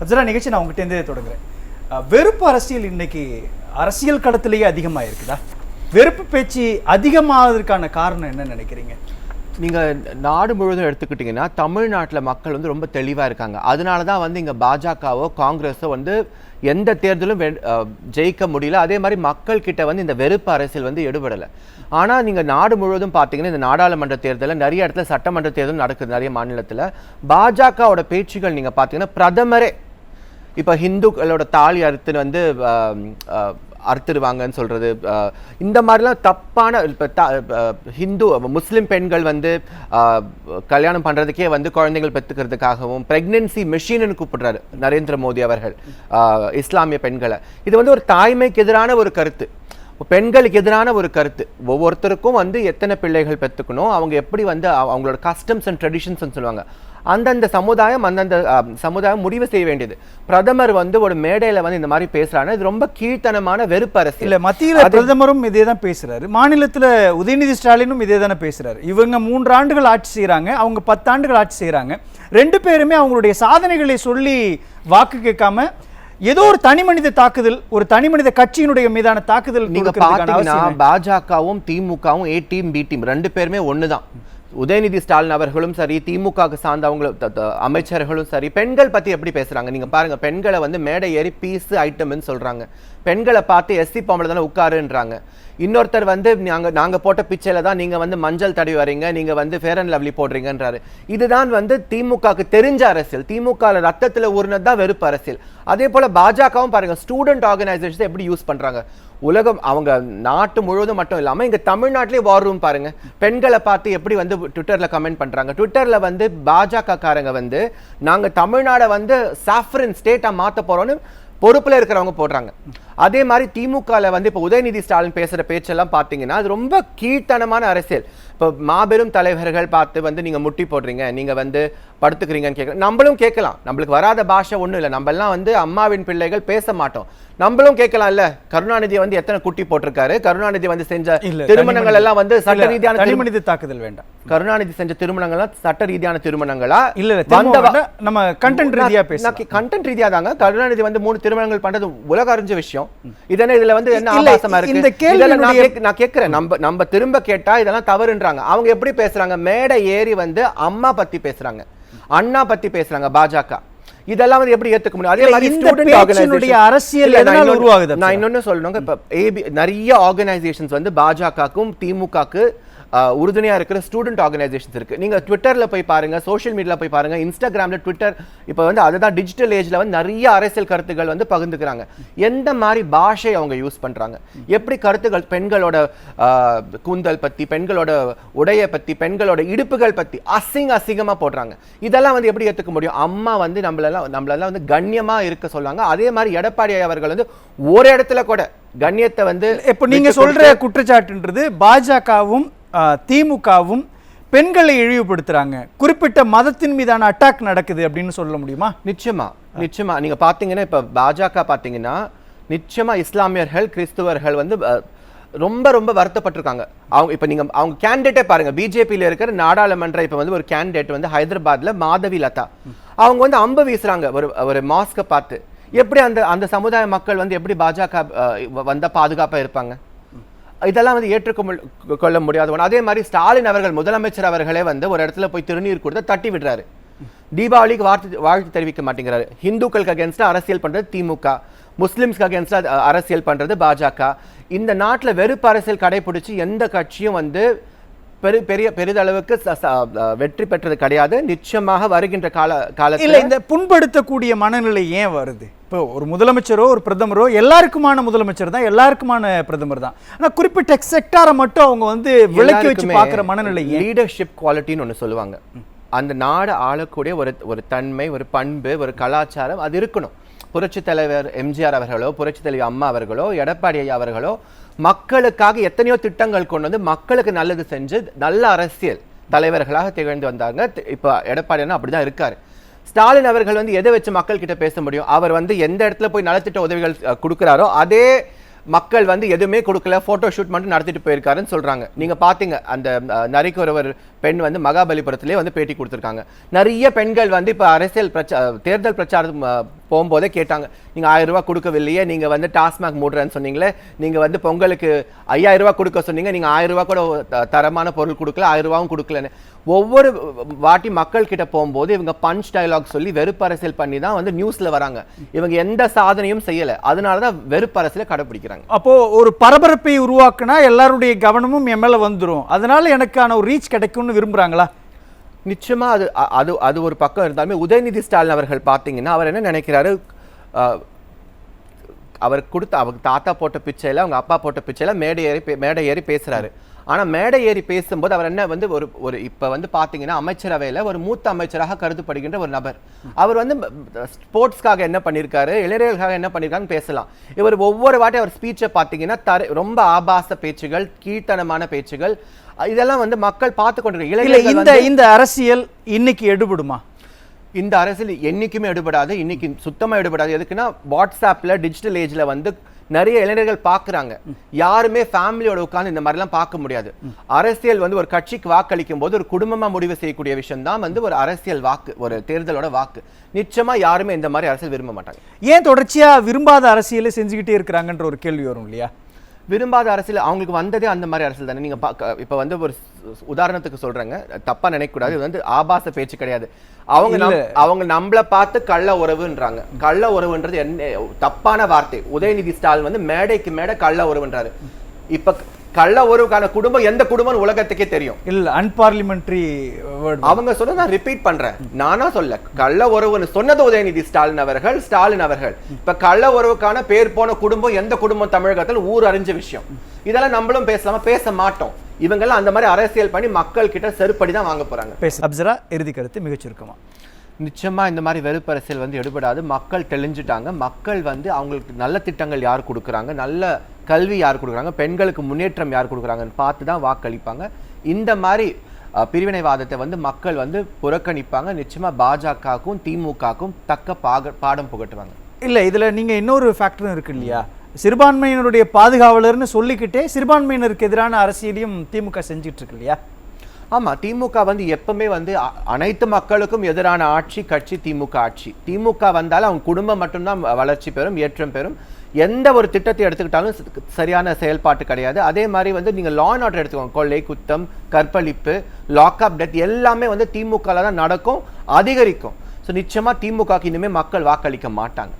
அப்சரா நிகழ்ச்சி நான் உங்ககிட்டேருந்தே தொடங்குறேன். வெறுப்பு அரசியல் இன்னைக்கு அரசியல் களத்திலேயே அதிகமாக இருக்குதா? வெறுப்பு பேச்சு அதிகமாகிறதுக்கான காரணம் என்ன நினைக்கிறீங்க? நீங்கள் நாடு முழுவதும் எடுத்துக்கிட்டிங்கன்னா தமிழ்நாட்டில் மக்கள் வந்து ரொம்ப தெளிவாக இருக்காங்க. அதனால தான் வந்து இங்கே பாஜகவோ காங்கிரஸோ வந்து எந்த தேர்தலும் வெ- ஜெயிக்க முடியல. அதே மாதிரி மக்கள் கிட்ட வந்து இந்த வெறுப்பு அரசியல் வந்து எடுபடலை. ஆனால் நீங்கள் நாடு முழுவதும் பார்த்தீங்கன்னா இந்த நாடாளுமன்ற தேர்தலில் நிறைய இடத்துல சட்டமன்ற தேர்தல் நடக்குது நிறைய மாநிலத்தில். பாஜகவோட பேச்சுகள் நீங்கள் பார்த்தீங்கன்னா பிரதமரே இப்போ ஹிந்துக்களோட தாலி அறுத்துன்னு வந்து அறுத்துடுவாங்கன்னு சொல்கிறது அறுத்துருவாங்கன்னு இந்த மாதிரிலாம் தப்பான இப்போ ஹிந்து முஸ்லீம் பெண்கள் வந்து கல்யாணம் பண்ணுறதுக்கே வந்து குழந்தைகள் பெற்றுக்கிறதுக்காகவும் ப்ரெக்னென்சி மிஷின்னு கூப்பிடுறாரு நரேந்திர மோடி அவர்கள் இஸ்லாமிய பெண்களை. இது வந்து ஒரு தாய்மைக்கு எதிரான ஒரு கருத்து. பெண்களுக்கு எதிரான ஒரு கருத்து. ஒவ்வொருத்தருக்கும் வந்து எத்தனை பிள்ளைகள் பெற்றுக்கணும் அவங்க எப்படி வந்து அவங்களோட கஸ்டம்ஸ் அண்ட் ட்ரெடிஷன்ஸ்னு சொல்லுவாங்க. அந்தந்த சமுதாயம் அந்தந்த சமுதாயம் முடிவு செய்ய வேண்டியது. பிரதமர் வந்து ஒரு மேடையில வந்து இந்த மாதிரி பேசுறாங்க இது ரொம்ப கீழ்த்தனமான வெறுப்பு அரசியல். இல்ல மத்தியில பிரதமரும் இதே தான் பேசுறாரு. மாநிலத்துல உதயநிதி ஸ்டாலினும் இதே தானே பேசுறாரு. இவங்க மூன்று ஆண்டுகள் ஆட்சி செய்றாங்க அவங்க பத்து ஆண்டுகள் ஆட்சி செய்றாங்க. ரெண்டு பேருமே அவங்களுடைய சாதனைகளை சொல்லி வாக்கு கேட்காம ஏதோ ஒரு தனி மனித தாக்குதல் ஒரு தனி மனித கட்சியினுடைய மீதான தாக்குதல் நீங்க பாத்தீங்கன்னா? பாஜகவும் திமுகவும் ஏ டீம் பி டீம் ரெண்டு பேருமே ஒண்ணுதான். உதயநிதி ஸ்டாலின் அவர்களும் சரி திமுக சார்ந்தவங்களும் அமைச்சர்களும் சரி பெண்கள் பற்றி எப்படி பேசுகிறாங்க நீங்கள் பாருங்கள் பெண்களை வந்து மேடை ஏறி பீஸு ஐட்டம்னு சொல்கிறாங்க பெண்களை பார்த்து எஸ்சி பாம்பளை தானே உட்காருன்றாங்க. இன்னொருத்தர் வந்து நாங்கள் நாங்கள் போட்ட பிச்சையில் தான் நீங்கள் வந்து மஞ்சள் தடவி வரீங்க நீங்கள் வந்து ஃபேர் அண்ட் லவ்லி போடுறீங்கன்றாரு. இதுதான் வந்து திமுகவுக்கு தெரிஞ்ச அரசியல். திமுக ரத்தத்தில் ஊர்னது தான் வெறுப்பு அரசியல். அதே போல் பாஜகவும் பாருங்கள் ஸ்டூடெண்ட் ஆர்கனைசேஷன் எப்படி யூஸ் பண்ணுறாங்க உலகம் அவங்க நாட்டு முழுவதும் மட்டும் இல்லாமல் இங்கே தமிழ்நாட்டிலே வார் ரூம் பாருங்கள் பெண்களை பார்த்து எப்படி வந்து ட்விட்டரில் கமெண்ட் பண்ணுறாங்க ட்விட்டரில் வந்து பாஜகக்காரங்க வந்து நாங்கள் தமிழ்நாடை வந்து சாஃப்ரின் ஸ்டேட்டாக மாற்ற போகிறோன்னு பொறுப்பில் இருக்கிறவங்க போடுறாங்க. அதே மாதிரி திமுகல வந்து இப்போ உதயநிதி ஸ்டாலின் பேசுற பேச்செல்லாம் பார்த்தீங்கன்னா அது ரொம்ப கீழ்த்தனமான அரசியல். இப்போ மாபெரும் தலைவர்கள் பார்த்து வந்து நீங்க முட்டி போடுறீங்க நீங்க வந்து படுத்துக்கிறீங்கன்னு கேட்க நம்மளும் கேட்கலாம். நம்மளுக்கு வராத பாஷை ஒண்ணும் இல்லை. நம்ம எல்லாம் வந்து அம்மாவின் பிள்ளைகள் பேச மாட்டோம். நம்மளும் கேட்கலாம்ல. கருணாநிதி வந்து எத்தனை குட்டி போட்டிருக்காரு? கருணாநிதி வந்து செஞ்ச இல்ல திருமணங்கள் எல்லாம் வந்து சட்ட இல்ல, ரீதியான தனி திரு- மனித தாக்குதல் வேண்டாம். கருணாநிதி செஞ்ச திருமணங்கள்லாம் சட்ட ரீதியான திருமணங்களா? இல்ல இல்ல வந்த. நம்ம கண்டென்ட் ரீதியா பேசலாம். கண்டென்ட் ரீதியா தாங்க கருணாநிதி வந்து மூணு திருமணங்கள் பண்றது உலக அறிஞ்ச விஷயம். இதென்ன இதுல வந்து என்ன ஆபாசமா இருக்கு? இதெல்லாம் நான் கேக்குறேன். நம்ம நம்ம திரும்ப கேட்டா இதெல்லாம் தவறுன்றாங்க. அவங்க எப்படி பேசுறாங்க? மேடை ஏறி வந்து அம்மா பத்தி பேசுறாங்க. அண்ணா பத்தி பேசுறாங்க பாஜக. இதெல்லாம் வந்து எப்படி ஏத்துக்க முடியும்? அதே மாதிரி பேச்சினுடைய organization- அரசியல் எதனால உருவாகுது? நான் இன்னொன்னு சொல்லணுங்க. இப்ப ஏபி நிறைய ஆர்கனைசேஷன்ஸ் வந்து பாஜகக்கும் திமுகக்கு உறுதுணையா இருக்கிற ஸ்டூடெண்ட் ஆர்கனைசேஷன்ஸ் இருக்கு. நீங்க ட்விட்டர்ல போய் பாருங்க சோஷியல் மீடியால போய் பாருங்க இன்ஸ்டாகிராம்ல ட்விட்டர் இப்போ வந்து அதுதான் டிஜிட்டல் ஏஜ்ல வந்து நிறைய அரசியல் கருத்துக்கள் வந்து பகிர்ந்துக்கிறாங்க. எந்த மாதிரி பாஷை அவங்க யூஸ் பண்றாங்க? எப்படி கருத்துக்கள் பெண்களோட கூந்தல் பத்தி பெண்களோட உடைய பத்தி பெண்களோட இடுப்புகள் பத்தி அசிங்க அசிங்கமா போடுறாங்க. இதெல்லாம் வந்து எப்படி ஏத்துக்க முடியும்? அம்மா வந்து நம்மளெல்லாம் நம்மளெல்லாம் வந்து கண்ணியமா இருக்க சொல்லுவாங்க. அதே மாதிரி எடப்பாடி அவர்கள் வந்து ஒரு இடத்துல கூட கண்ணியத்தை வந்து இப்போ நீங்க விட்டு சொல்ற கொடுத்து- குற்றச்சாட்டுன்றது பாஜகவும் திமுகவும் பெண்களை இழிவுபடுத்துறாங்க. குறிப்பிட்ட மதத்தின் மீதான அட்டாக் நடக்குது அப்படின்னு சொல்ல முடியுமா? நிச்சயமா நிச்சயமா. நீங்க பாத்தீங்கன்னா இப்ப பாஜக பாத்தீங்கன்னா நிச்சயமா இஸ்லாமியர்கள் கிறிஸ்துவர்கள் வந்து ரொம்ப ரொம்ப வருத்தப்பட்டிருக்காங்க. அவங்க இப்போ நீங்கள் அவங்க கேண்டிடேட்டே பாருங்கள் பிஜேபியில் இருக்கிற நாடாளுமன்ற இப்போ வந்து ஒரு கேண்டிடேட் வந்து ஹைதராபாத்தில் மாதவி லதா. அவங்க வந்து அம்பு வீசுகிறாங்க ஒரு ஒரு மாஸ்கை பார்த்து. எப்படி அந்த அந்த சமுதாய மக்கள் வந்து எப்படி பாஜக வந்தால் வந்த இருப்பாங்க? இதெல்லாம் வந்து ஏற்றுக்க கொள்ள முடியாத ஒன்று அதே மாதிரி ஸ்டாலின் அவர்கள் முதலமைச்சர் அவர்களே வந்து ஒரு இடத்துல போய் திருநீர் கொடுத்து தட்டி விடுறாரு. தீபாவளிக்கு வாழ்த்து வாழ்த்து தெரிவிக்க மாட்டேங்கிறாரு. ஹிந்துக்களுக்கு அகேன்ஸ்டாக அரசியல் பண்ணுறது திமுக. முஸ்லிம்ஸ்க்கு அகேன்ஸ்டாக அரசியல் பண்ணுறது பாஜக. இந்த நாட்டில் வெறுப்பு அரசியல் கடைபிடிச்சி எந்த கட்சியும் வந்து பெரு பெரிய பெரிதளவுக்கு வெற்றி பெற்றது கிடையாது. நிச்சயமாக வருகின்ற கால இல்ல காலத்துல இந்த புண்படுத்தக்கூடிய மனநிலை ஏன் வருது? இப்போ ஒரு முதலமைச்சரோ ஒரு பிரதமரோ எல்லாருக்குமான முதலமைச்சர் தான் எல்லாருக்குமான பிரதமர் தான். ஆனா குறிப்பிட்ட செக்டாரை மட்டும் அவங்க வந்து விலக்கி வச்சு பார்க்குற மனநிலை லீடர்ஷிப் குவாலிட்டின்னு ஒன்று சொல்லுவாங்க. அந்த நாடு ஆளக்கூடிய ஒரு ஒரு தன்மை ஒரு பண்பு ஒரு கலாச்சாரம் அது இருக்கணும். புரட்சித் தலைவர் எம்ஜிஆர் அவர்களோ புரட்சித் தலைவி அம்மா அவர்களோ எடப்பாடி ஐயா அவர்களோ மக்களுக்காக எத்தனையோ திட்டங்கள் கொண்டு வந்து மக்களுக்கு நல்லது செஞ்சு நல்ல அரசியல் தலைவர்களாக திகழ்ந்து வந்தாங்க. இப்போ எடப்பாடினா அப்படி அப்படிதான் இருக்கார். ஸ்டாலின் அவர்கள் வந்து எதை வச்சு மக்கள் கிட்ட பேச முடியும்? அவர் வந்து எந்த இடத்துல போய் நலத்திட்ட உதவிகள் கொடுக்குறாரோ அதே மக்கள் வந்து எதுவுமே கொடுக்கல ஃபோட்டோ ஷூட் மட்டும் நடத்திட்டு போயிருக்காருன்னு சொல்கிறாங்க நீங்கள் பார்த்தீங்க அந்த அஹ், நரிக்கு ஒருவர் பெண் வந்து மகாபலிபுரத்திலே வந்து பேட்டி கொடுத்துருக்காங்க. நிறைய பெண்கள் வந்து இப்போ அரசியல் பிரச்சா தேர்தல் பிரச்சாரம் போகும்போதே கேட்டாங்க நீங்கள் ஆயிரம் ரூபா கொடுக்கவில்லையே நீங்கள் வந்து டாஸ்மாக் மூடுறேன்னு சொன்னீங்களே நீங்கள் வந்து பொங்கலுக்கு ஐயாயிரம் ரூபா கொடுக்க சொன்னீங்க நீங்கள் ஆயிரம் ரூபா கூட தரமான பொருள் கொடுக்கல ஆயிரம் ரூபாவும் கொடுக்கலன்னு. ஒவ்வொரு வாட்டி மக்கள் கிட்ட போகும்போது இவங்க பஞ்ச் டைலாக் சொல்லி வெறுப்பரசியல் பண்ணி தான் வந்து நியூஸ்ல வராங்க. இவங்க எந்த சாதனையும் செய்யல. அதனால தான் வெறுப்பரசியலை கடைப்பிடிக்கிறாங்க. கடைபிடிக்கிறாங்க அப்போ ஒரு பரபரப்பை உருவாக்குனா எல்லாருடைய கவனமும் எம்எல்ஏ வந்துடும் அதனால எனக்கான ஒரு ரீச் கிடைக்கும்னு விரும்புறாங்களா? நிச்சயமாக அது அது அது ஒரு பக்கம் இருந்தாலுமே உதயநிதி ஸ்டாலின் அவர்கள் பார்த்தீங்கன்னா அவர் என்ன நினைக்கிறாரு? அவர் கொடுத்த அவங்க தாத்தா போட்ட பிச்சையில் அவங்க அப்பா போட்ட பிச்சையில் மேடை ஏறி மேடை ஏறி பேசுகிறாரு ஆனா மேடை ஏறி பேசும்போது அவர் என்ன வந்து ஒரு ஒரு இப்ப வந்து பாத்தீங்கன்னா அமைச்சரவையில ஒரு மூத்த அமைச்சராக கருதப்படுகின்ற ஒரு நபர். அவர் வந்து ஸ்போர்ட்ஸ்க்காக என்ன பண்ணியிருக்காரு இளைஞர்களுக்காக என்ன பண்ணியிருக்காருன்னு பேசலாம். இவர் ஒவ்வொரு வாட்டி அவர் ஸ்பீச்சை பார்த்தீங்கன்னா தர ரொம்ப ஆபாச பேச்சுகள் கீழ்த்தனமான பேச்சுகள் இதெல்லாம் வந்து மக்கள் பார்த்து கொண்டிருக்க இல்ல இளைஞர்கள் இந்த இந்த அரசியல் இன்னைக்கு எடுபடுமா? இந்த அரசியல் என்னைக்குமே எடுபடாது இன்னைக்கு சுத்தமா எடுபடாது. எதுக்குன்னா வாட்ஸ்அப்ல டிஜிட்டல் ஏஜ்ல வந்து நிறைய இளைஞர்கள் பார்க்கறாங்க. யாருமே ஃபேமிலியோட உட்கார்ந்து இந்த மாதிரிலாம் பார்க்க முடியாது. அரசியல் வந்து ஒரு கட்சிக்கு வாக்களிக்கும் போது ஒரு குடும்பமா முடிவு செய்யக்கூடிய விஷயம் தான் வந்து ஒரு அரசியல் வாக்கு ஒரு தேர்தலோட வாக்கு. நிச்சயமா யாருமே இந்த மாதிரி அரசியல் விரும்ப மாட்டாங்க. ஏன் தொடர்ச்சியா விரும்பாத அரசியலை செஞ்சுக்கிட்டே இருக்கிறாங்கன்ற ஒரு கேள்வி வரும் இல்லையா? விரும்பாத அரசியல் அவங்களுக்கு வந்ததே அந்த மாதிரி அரசியல் தானே. நீங்க பாக்க- இப்ப வந்து ஒரு உதாரணத்துக்கு சொல்றேங்க. தப்பா நினைக்கக்கூடாது. இது வந்து ஆபாச பேச்சு கிடையாது. அவங்க அவங்க நம்மள பார்த்து கள்ள உறவுன்றாங்க. கள்ள உறவுன்றது என்ன தப்பான வார்த்தை. உதயநிதி ஸ்டாலின் வந்து மேடைக்கு மேடை கள்ள உறவுன்றாரு. இப்ப கள்ள உறவுக்கான குடும்பம் எந்த குடும்பம் உலகத்துக்கே தெரியும். இல்ல அன்பார்லிமெண்ட்ரி அவங்க சொன்னதை நான் ரிப்பீட் பண்றேன். நானா சொல்ல கள்ள உறவுன்னு சொன்னது உதயநிதி ஸ்டாலின் அவர்கள் ஸ்டாலின் அவர்கள். இப்ப கள்ள உறவுக்கான பேர் போன குடும்பம் எந்த குடும்பம் தமிழகத்தில்? ஊர் அறிஞ்ச விஷயம். இதெல்லாம் நம்மளும் பேசலாமா? பேச மாட்டோம். இவங்கெல்லாம் அந்த மாதிரி அரசியல் பண்ணி மக்கள் கிட்ட செருப்படி தான் வாங்க போறாங்க. பேச. அப்சரா இறுதி கருத்து மிகச் நிச்சயமாக இந்த மாதிரி வெறுப்பரசியல் வந்து எடுபடாது. மக்கள் தெளிஞ்சுட்டாங்க. மக்கள் வந்து அவங்களுக்கு நல்ல திட்டங்கள் யார் கொடுக்குறாங்க? நல்ல கல்வி யார் கொடுக்குறாங்க? பெண்களுக்கு முன்னேற்றம் யார் கொடுக்குறாங்கன்னு பார்த்து தான் வாக்களிப்பாங்க. இந்த மாதிரி பிரிவினைவாதத்தை வந்து மக்கள் வந்து புறக்கணிப்பாங்க. நிச்சயமாக பாஜகவுக்கும் திமுகவுக்கும் தக்க பாக பாடம் புகட்டுவாங்க. இல்லை இதில் நீங்கள் இன்னொரு ஃபேக்டரும் இருக்கு இல்லையா? சிறுபான்மையினருடைய பாதுகாவலர்னு சொல்லிக்கிட்டே சிறுபான்மையினருக்கு எதிரான அரசியலையும் திமுக செஞ்சுட்டு இருக்கு இல்லையா? ஆமாம் திமுக வந்து எப்பவுமே வந்து அ- அனைத்து மக்களுக்கும் எதிரான ஆட்சி கட்சி திமுக ஆட்சி. திமுக வந்தாலும் அவங்க குடும்பம் மட்டும்தான் வளர்ச்சி பெறும் ஏற்றம் பெறும். எந்த ஒரு திட்டத்தை எடுத்துக்கிட்டாலும் சரியான செயல்பாட்டு கிடையாது. அதே மாதிரி வந்து நீங்கள் லா அண்ட் ஆர்டர் எடுத்துக்கோங்க. கொள்ளை குத்தம் கற்பழிப்பு லாக்அப் டெத் எல்லாமே வந்து திமுகவில் தான் நடக்கும் அதிகரிக்கும். ஸோ நிச்சயமாக திமுகக்கு இனிமே மக்கள் வாக்களிக்க மாட்டாங்க.